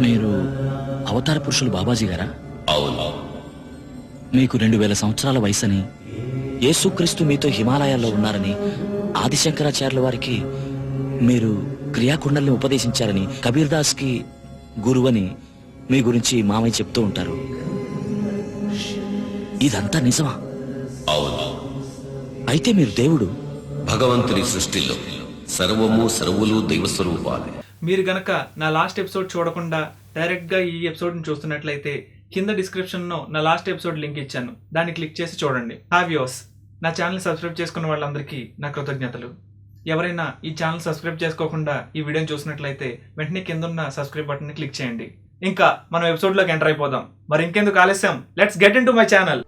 మీరు అవతార పురుషులు బాబాజీ గారా? అవును. మీకు రెండు వేల సంవత్సరాల వయసని యేసుక్రీస్తు మీతో హిమాలయాల్లో ఉన్నారని ఆదిశంకరాచార్యుల వారికి మీరు క్రియాకుండల్ని ఉపదేశించారని కబీర్ దాస్కి గురువని మీ గురించి మామయ్య చెప్తూ ఉంటారు. ఇదంతా నిజమా? అవును. అయితే మీరు దేవుడు. భగవంతుని సృష్టిలో. సర్వము సర్వులు దైవస్వరూపాలే. మీరు గనక నా లాస్ట్ ఎపిసోడ్ చూడకుండా డైరెక్ట్గా ఈ ఎపిసోడ్ని చూస్తున్నట్లయితే కింద డిస్క్రిప్షన్లో నా లాస్ట్ ఎపిసోడ్ లింక్ ఇచ్చాను. దాన్ని క్లిక్ చేసి చూడండి. హావ్యోస్ నా ఛానల్ సబ్స్క్రైబ్ చేసుకున్న వాళ్ళందరికీ నా కృతజ్ఞతలు. ఎవరైనా ఈ ఛానల్ సబ్స్క్రైబ్ చేసుకోకుండా ఈ వీడియోని చూసినట్లయితే వెంటనే కింద ఉన్న సబ్స్క్రైబ్ బటన్ని క్లిక్ చేయండి. ఇంకా మనం ఎపిసోడ్లోకి ఎంటర్ అయిపోదాం. మరి ఇంకెందుకు ఆలస్యం? Let's get into my channel.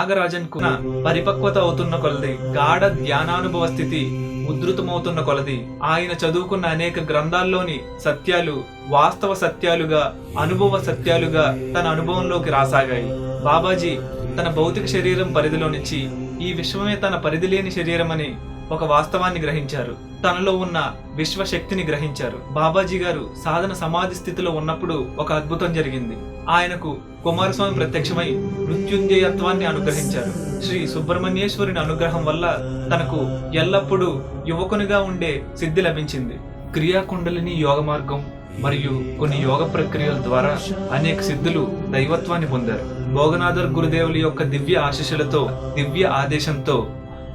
నాగరాజన్కు పరిపక్వత అవుతున్న కొలది గాఢ ధ్యానానుభవ స్థితి ఉధృతమవుతున్న కొలది. ఆయన చదువుకున్న అనేక గ్రంథాల్లోని సత్యాలు వాస్తవ సత్యాలుగా అనుభవ సత్యాలుగా తన అనుభవంలోకి రాసాగాయి. బాబాజీ తన భౌతిక శరీరం పరిధిలో నుంచి ఈ విశ్వమే తన పరిధి లేని శరీరం అని ఒక వాస్తవాన్ని గ్రహించారు. తనలో ఉన్న విశ్వశక్తిని గ్రహించారు. బాబాజీ గారు సాధన సమాధి స్థితిలో ఉన్నప్పుడు ఒక అద్భుతం జరిగింది. ఆయనకు కుమారస్వామి ప్రత్యక్షమై మృత్యుంజయత్వాన్ని అనుగ్రహించారు. శ్రీ సుబ్రహ్మణ్యేశ్వరుని అనుగ్రహం వల్ల తనకు ఎల్లప్పుడూ యువకునిగా ఉండే సిద్ధి లభించింది. క్రియాకుండలిని యోగ మార్గం మరియు కొన్ని యోగ ప్రక్రియల ద్వారా అనేక సిద్ధులు దైవత్వాన్ని పొందారు. భోగనాథర్ గురుదేవుల యొక్క దివ్య ఆశీస్సులతో దివ్య ఆదేశంతో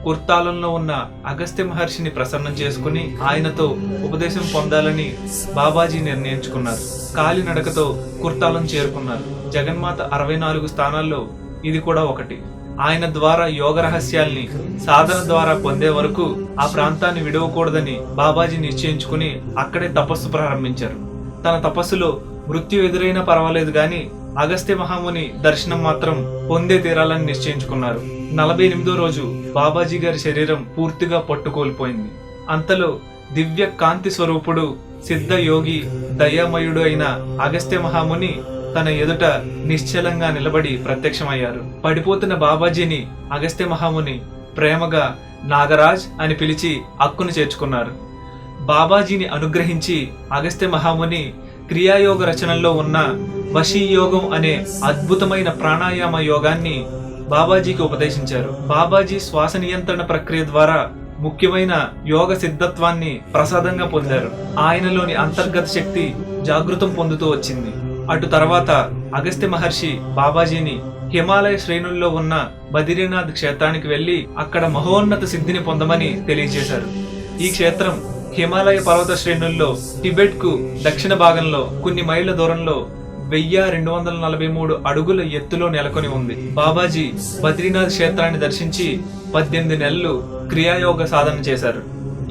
కుర్తాలంలో ఉన్న అగస్త్య మహర్షిని ప్రసన్నం చేసుకుని ఆయనతో ఉపదేశం పొందాలని బాబాజీ నిర్ణయించుకున్నారు. కాలినడకతో కుర్తాలం చేరుకున్నారు. జగన్మాత అరవై నాలుగు స్థానాల్లో ఇది కూడా ఒకటి. ఆయన ద్వారా యోగ రహస్యాల్ని సాధన ద్వారా పొందే వరకు ఆ ప్రాంతాన్ని విడవకూడదని బాబాజీ నిశ్చయించుకుని అక్కడే తపస్సు ప్రారంభించారు. తన తపస్సులో మృత్యు ఎదురైనా పర్వాలేదు గాని అగస్త్య మహాముని దర్శనం మాత్రం పొందే తీరాలని నిశ్చయించుకున్నారు. నలభై ఎనిమిదో రోజు బాబాజీ గారి శరీరం పూర్తిగా పట్టుకోల్పోయింది. అంతలో దివ్య కాంతి స్వరూపుడు సిద్ధ యోగి దయామయుడు అయిన అగస్త్య మహాముని తన ఎదుట నిశ్చలంగా నిలబడి ప్రత్యక్షమయ్యారు. పడిపోతున్న బాబాజీని అగస్త్య మహాముని ప్రేమగా నాగరాజ్ అని పిలిచి అక్కును చేర్చుకున్నారు. బాబాజీని అనుగ్రహించి అగస్త్య మహాముని క్రియాయోగ రచనల్లో ఉన్న వశీయోగం అనే అద్భుతమైన ప్రాణాయామ యోగాన్ని బాబాజీకి ఉపదేశించారు. బాబాజీ శ్వాస నియంత్రణ ప్రక్రియ ద్వారా ముఖ్యమైన యోగ సిద్ధత్వాన్ని ప్రసాదంగా పొందారు. ఆయనలోని అంతర్గత శక్తి జాగృతం పొందుతూ వచ్చింది. అటు తర్వాత అగస్త్య మహర్షి బాబాజీని హిమాలయ శ్రేణుల్లో ఉన్న బద్రీనాథ్ క్షేత్రానికి వెళ్ళి అక్కడ మహోన్నత సిద్ధిని పొందమని తెలియజేశారు ఈ క్షేత్రం హిమాలయ పర్వత శ్రేణుల్లో టిబెట్కు దక్షిణ భాగంలో కొన్ని మైళ్ళ దూరంలో వెయ్యి రెండు వందల నలభై మూడు అడుగుల ఎత్తులో నెలకొని ఉంది. బాబాజీ బద్రీనాథ్ క్షేత్రాన్ని దర్శించి పద్దెనిమిది నెలలు క్రియాయోగ సాధన చేశారు.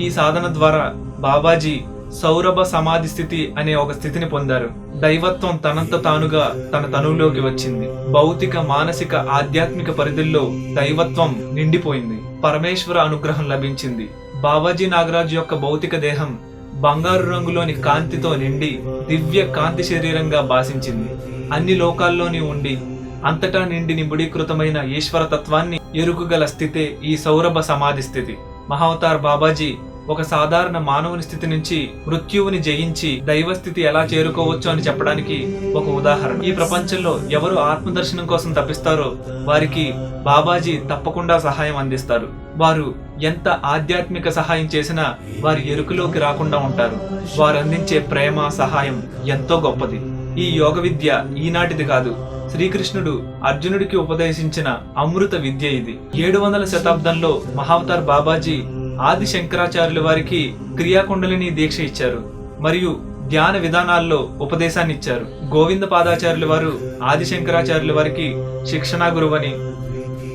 ఈ సాధన ద్వారా బాబాజీ సౌరభ సమాధి స్థితి అనే ఒక స్థితిని పొందారు. దైవత్వం తనంత తానుగా తన తనువులోకి వచ్చింది. భౌతిక మానసిక ఆధ్యాత్మిక పరిధుల్లో దైవత్వం నిండిపోయింది. పరమేశ్వర అనుగ్రహం లభించింది. బాబాజీ నాగరాజు యొక్క భౌతిక దేహం బంగారు రంగులోని కాంతితో నిండి దివ్య కాంతి శరీరంగా భాషించింది. అన్ని లోకాల్లోని ఉండి అంతటా నిండి నిబుడీకృతమైన ఈశ్వర తత్వాన్ని ఎరుకుగల స్థితే ఈ సౌరభ సమాధి స్థితి. మహావతార్ బాబాజీ ఒక సాధారణ మానవుని స్థితి నుంచి మృత్యువుని జయించి దైవస్థితి ఎలా చేరుకోవచ్చు అని చెప్పడానికి ఒక ఉదాహరణ. ఈ ప్రపంచంలో ఎవరు ఆత్మదర్శనం కోసం తప్పిస్తారో వారికి బాబాజీ తప్పకుండా సహాయం అందిస్తారు. వారు ఎంత ఆధ్యాత్మిక సహాయం చేసినా వారి ఎరుకులోకి రాకుండా ఉంటారు. వారు అందించే ప్రేమ సహాయం ఎంతో గొప్పది. ఈ యోగ విద్య ఈనాటిది కాదు. శ్రీకృష్ణుడు అర్జునుడికి ఉపదేశించిన అమృత విద్య ఇది. ఏడు వందల శతాబ్దంలో మహావతార్ బాబాజీ ఆది శంకరాచార్యుల వారికి క్రియాకుండలిని దీక్ష ఇచ్చారు. మరియు ధ్యాన విధానాల్లో ఉపదేశాన్ని ఇచ్చారు. గోవింద పాదాచార్యుల వారు ఆది శంకరాచార్యుల వారికి శిక్షణా గురువని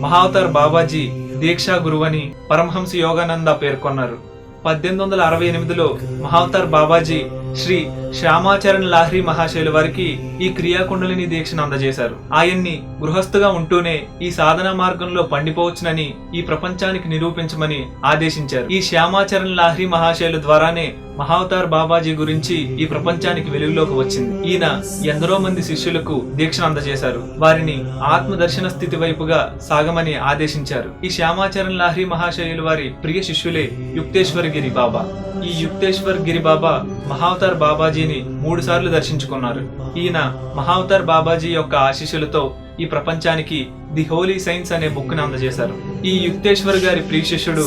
మహావతార్ బాబాజీ దీక్షా గురువని పరమహంస యోగానంద పేర్కొన్నారు. పద్దెనిమిది వందల అరవై ఎనిమిదిలో మహావతార్ బాబాజీ శ్రీ శ్యామాచరణ్ లాహ్రీ మహాశైలు వారికి ఈ క్రియాకుండలిని దీక్షను అందజేశారు. ఆయన్ని గృహస్థుగా ఉంటూనే ఈ సాధన మార్గంలో పండిపోవచ్చునని ఈ ప్రపంచానికి నిరూపించమని ఆదేశించారు. ఈ శ్యామాచరణ్ లాహ్రీ మహాశైలు ద్వారానే మహావతార్ బాబాజీ గురించి ఈ ప్రపంచానికి వెలుగులోకి వచ్చింది. ఈయన ఎందరో మంది శిష్యులకు దీక్షను అందజేశారు వారిని ఆత్మ దర్శన స్థితి వైపుగా సాగమని ఆదేశించారు. ఈ శ్యామాచరణ్ లాహరి మహాశయులు వారి ప్రియ శిష్యులే యుక్తేశ్వర్ గిరి బాబా. ఈ యుక్తేశ్వర్ గిరి బాబా మహావతార్ బాబాజీని మూడు సార్లు దర్శించుకున్నారు. ఈయన మహావతార్ బాబాజీ యొక్క ఆశీస్సులతో ఈ ప్రపంచానికి ది హోలీ సైన్స్ అనే బుక్ని అందజేశారు. ఈ యుక్తేశ్వర్ గారి ప్రియ శిష్యుడు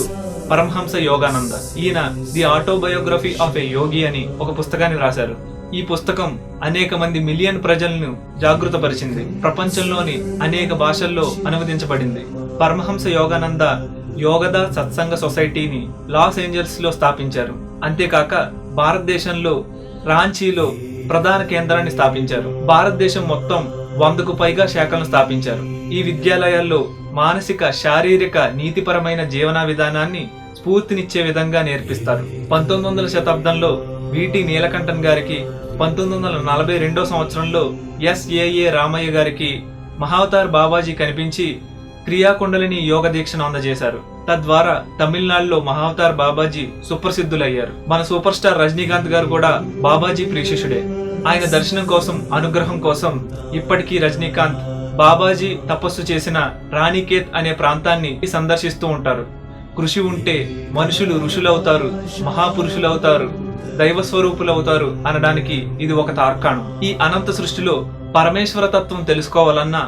పరమహంస యోగానంద. ఈయన the autobiography of a yogi అని ఒక పుస్తకాన్ని రాశారు. ఈ పుస్తకం అనేక మంది మిలియన్ ప్రజలను జాగృతపరిచింది. ప్రపంచంలోని అనేక భాషల్లో అనువదించబడింది. పరమహంస యోగానంద యోగద సత్సంగ సొసైటీని లాస్ ఏంజల్స్లో స్థాపించారు. అంతేకాక భారతదేశంలో రాంచీలో ప్రధాన కేంద్రాన్ని స్థాపించారు. భారతదేశం మొత్తం వందకు పైగా శాఖలను స్థాపించారు. ఈ విద్యాలయాల్లో మానసిక శారీరక నీతిపరమైన జీవన విధానాన్ని స్ఫూర్తినిచ్చే విధంగా నేర్పిస్తారు. పంతొమ్మిది వందల శతాబ్దంలో విటి నీలకంఠన్ గారికి పంతొమ్మిది వందల నలభై రెండో సంవత్సరంలో ఎస్ఏఏ రామయ్య గారికి మహావతార్ బాబాజీ కనిపించి క్రియాకుండలిని యోగ దీక్షను అందజేశారు. తద్వారా తమిళనాడులో మహావతార్ బాబాజీ సుప్రసిద్ధులయ్యారు. మన సూపర్ స్టార్ రజనీకాంత్ గారు కూడా బాబాజీ ప్రియశిష్యుడే. ఆయన దర్శనం కోసం అనుగ్రహం కోసం ఇప్పటికీ రజనీకాంత్ బాబాజీ తపస్సు చేసిన రాణికేత్ అనే ప్రాంతాన్ని సందర్శిస్తూ ఉంటారు. కృషి ఉంటే మనుషులు ఋషులవుతారు మహాపురుషులవుతారు దైవ స్వరూపులవుతారు అనడానికి ఇది ఒక తార్కాణం. ఈ అనంత సృష్టిలో పరమేశ్వర తత్వం తెలుసుకోవాలన్నా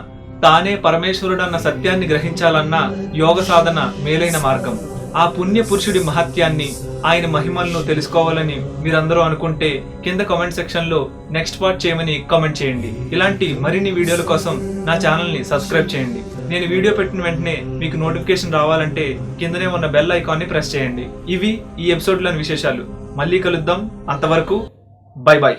తానే పరమేశ్వరుడన్న సత్యాన్ని గ్రహించాలన్నా యోగ సాధన మేలైన మార్గం. ఆ పుణ్య పురుషుడి మహత్యాన్ని ఆయన మహిమలను తెలుసుకోవాలని మీరందరూ అనుకుంటే కింద కామెంట్ సెక్షన్లో నెక్స్ట్ పార్ట్ చేయమని కామెంట్ చేయండి. ఇలాంటి మరిన్ని వీడియోల కోసం నా ఛానల్ని సబ్స్క్రైబ్ చేయండి. నేను వీడియో పెట్టిన వెంటనే మీకు నోటిఫికేషన్ రావాలంటే కిందనే ఉన్న బెల్ ఐకాన్ని ప్రెస్ చేయండి. ఇవి ఈ ఎపిసోడ్లోని విశేషాలు. మళ్ళీ కలుద్దాం. అంతవరకు బై బాయ్